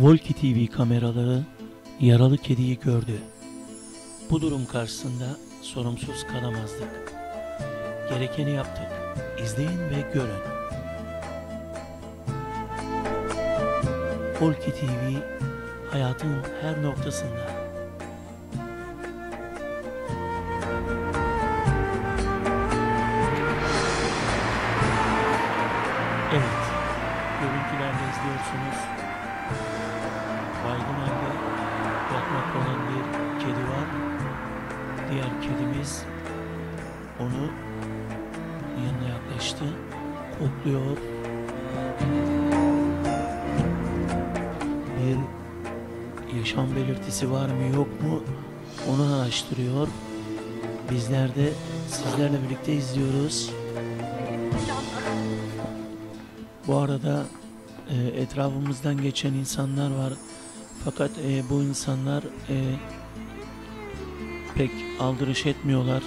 Volki TV kameraları yaralı kediyi gördü. Bu durum karşısında sorumsuz kalamazdık. Gerekeni yaptık. İzleyin ve görün. Volki TV hayatın her noktasında. Evet, görüntülerde izliyorsunuz. Kokluyor. Bir yaşam belirtisi var mı yok mu onu araştırıyor. Bizler de sizlerle birlikte izliyoruz. Bu arada e, etrafımızdan geçen insanlar var. Fakat e, bu insanlar e, pek aldırış etmiyorlar.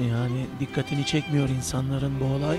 Yani dikkatini çekmiyor insanların bu olay.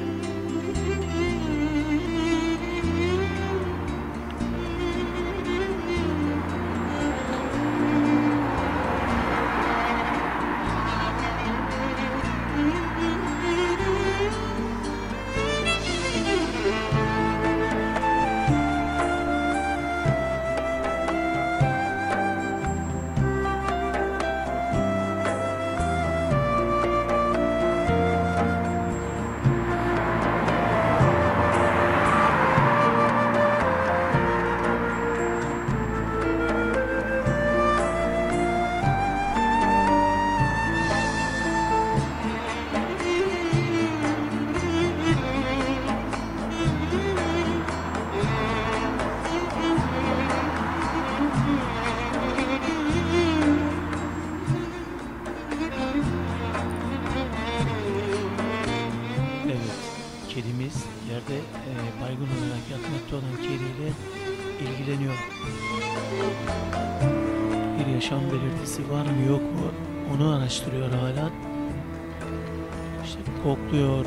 yerde e, baygın olarak yatmakta olan kediyle ilgileniyor. Bir yaşam belirtisi var mı yok mu onu araştırıyor hala. İşte kokluyor.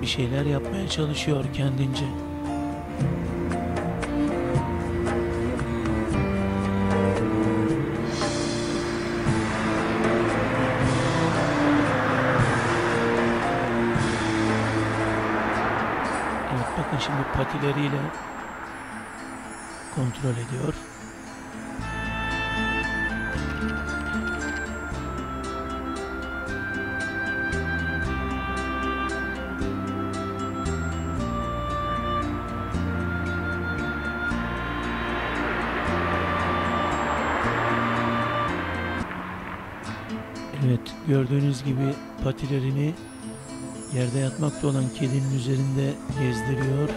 Bir şeyler yapmaya çalışıyor kendince. Şimdi patileriyle kontrol ediyor. Evet gördüğünüz gibi patilerini Yerde yatmakta olan kedinin üzerinde gezdiriyor.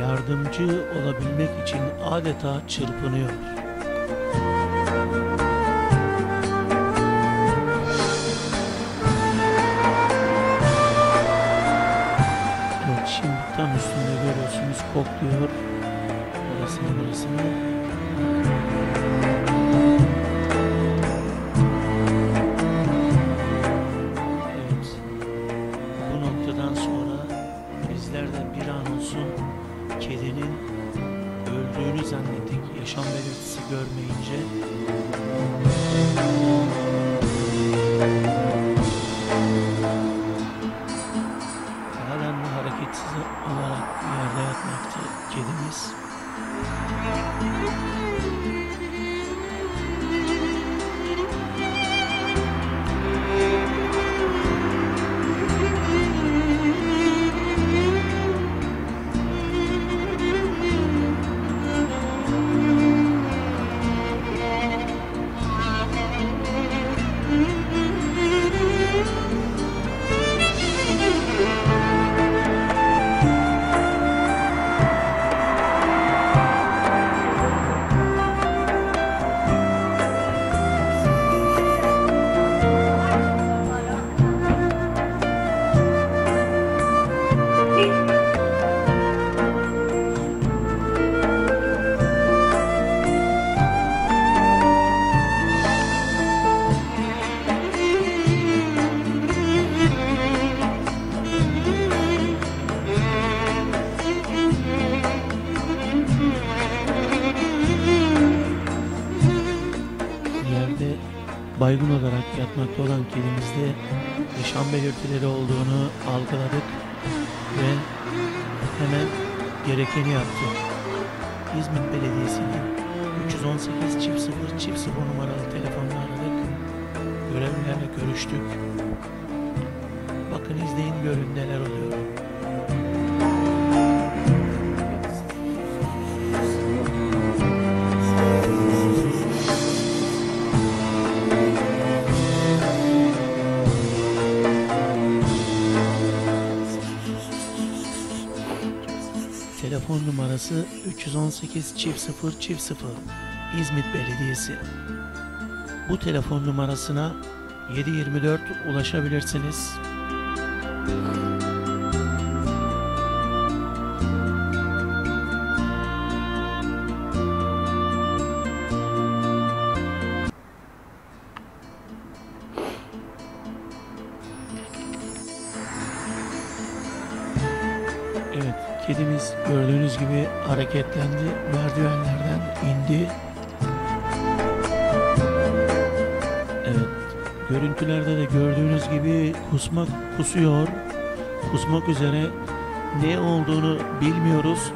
Yardımcı olabilmek için adeta çırpınıyor. Evet şimdi tam üstünde görüyorsunuz kokluyor. Burasını burasını. Öldüğünü zannettik yaşam belirtisi görmeyince. Baygın olarak yatmakta olan kedimizde yaşam belirtileri olduğunu algıladık ve hemen gerekeni yaptık. İzmit Belediyesi'nin 318 çift 0 çift 0 numaralı telefonla aradık. Görevlilerle görüştük. Bakın izleyin görün neler oluyor. Numarası 318 çift 0 çift 0 İzmit Belediyesi. Bu telefon numarasına 724 ulaşabilirsiniz. Evet, kedimiz gördüğünüz gibi hareketlendi, merdivenlerden indi. Evet, görüntülerde de gördüğünüz gibi kusmak kusuyor. Kusmak üzere ne olduğunu bilmiyoruz.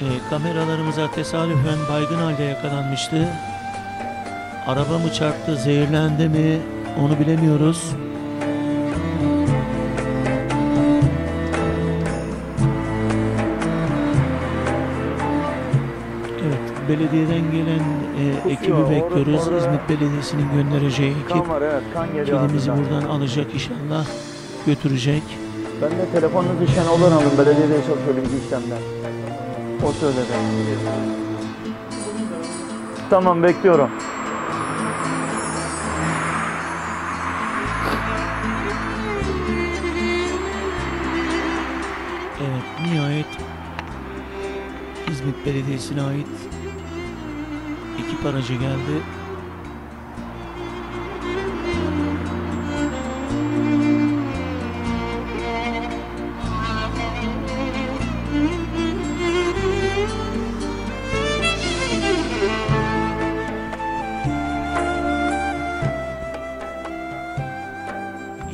Ee, kameralarımıza tesadüfen baygın halde yakalanmıştı. Araba mı çarptı, zehirlendi mi onu bilemiyoruz. Belediyeden gelen e, ekibi bekliyoruz. İzmit Belediyesi'nin göndereceği ekip ağzından. buradan alacak inşallah, götürecek. Ben de telefonunuzu Şenol'dan aldım. Belediyede çalışıyor bilgi işlemler. O söyledi. Tamam bekliyorum. Evet, nihayet İzmit Belediyesi'ne ait ekip aracı geldi.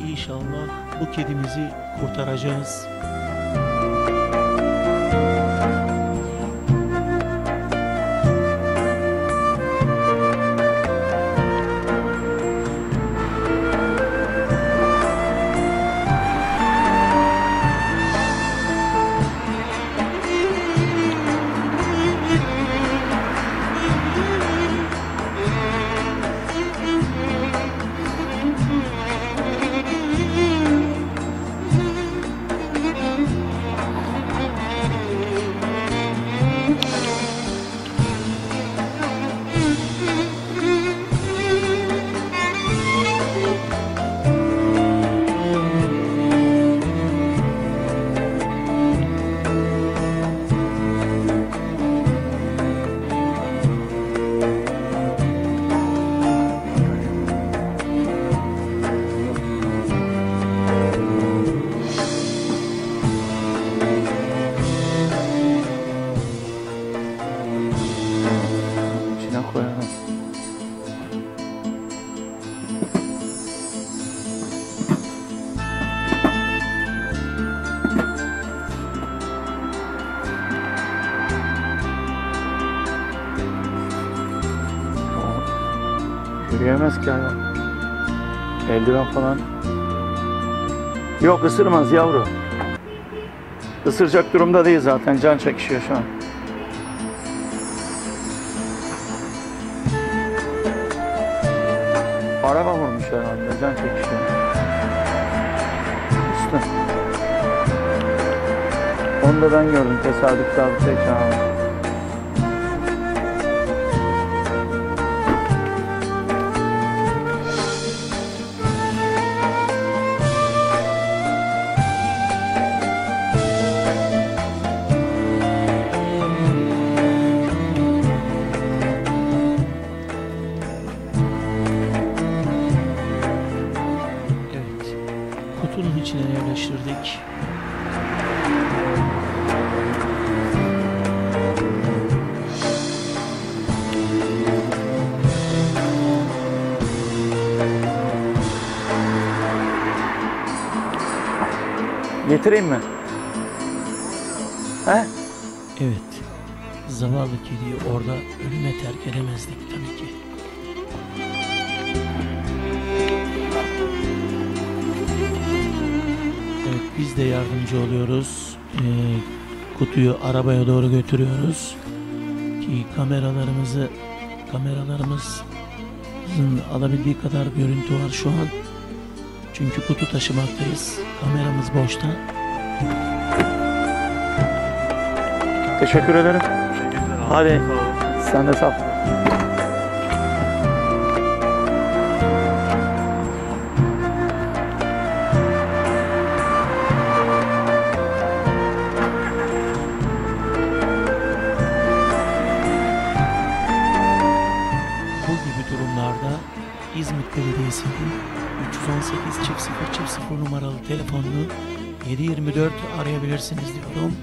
İnşallah bu kedimizi kurtaracağız. Yürüyemez ki hayvan. Eldiven falan. Yok ısırmaz yavru. Isıracak durumda değil zaten. Can çekişiyor şu an. Araba vurmuş herhalde. Can çekişiyor. Üstü. Onu da ben gördüm. Tesadüf sabit ekranı. içine yerleştirdik. Getireyim mi? He? Evet. Zavallı kediyi orada ölüme terk edemezdik tabii ki. Biz de yardımcı oluyoruz. Ee, kutuyu arabaya doğru götürüyoruz. Ki kameralarımızı kameralarımızın alabildiği kadar görüntü var şu an. Çünkü kutu taşımaktayız. Kameramız boşta. Teşekkür ederim. Hadi. Sen de sağ ol. Telefonunu 724 arayabilirsiniz diyorum.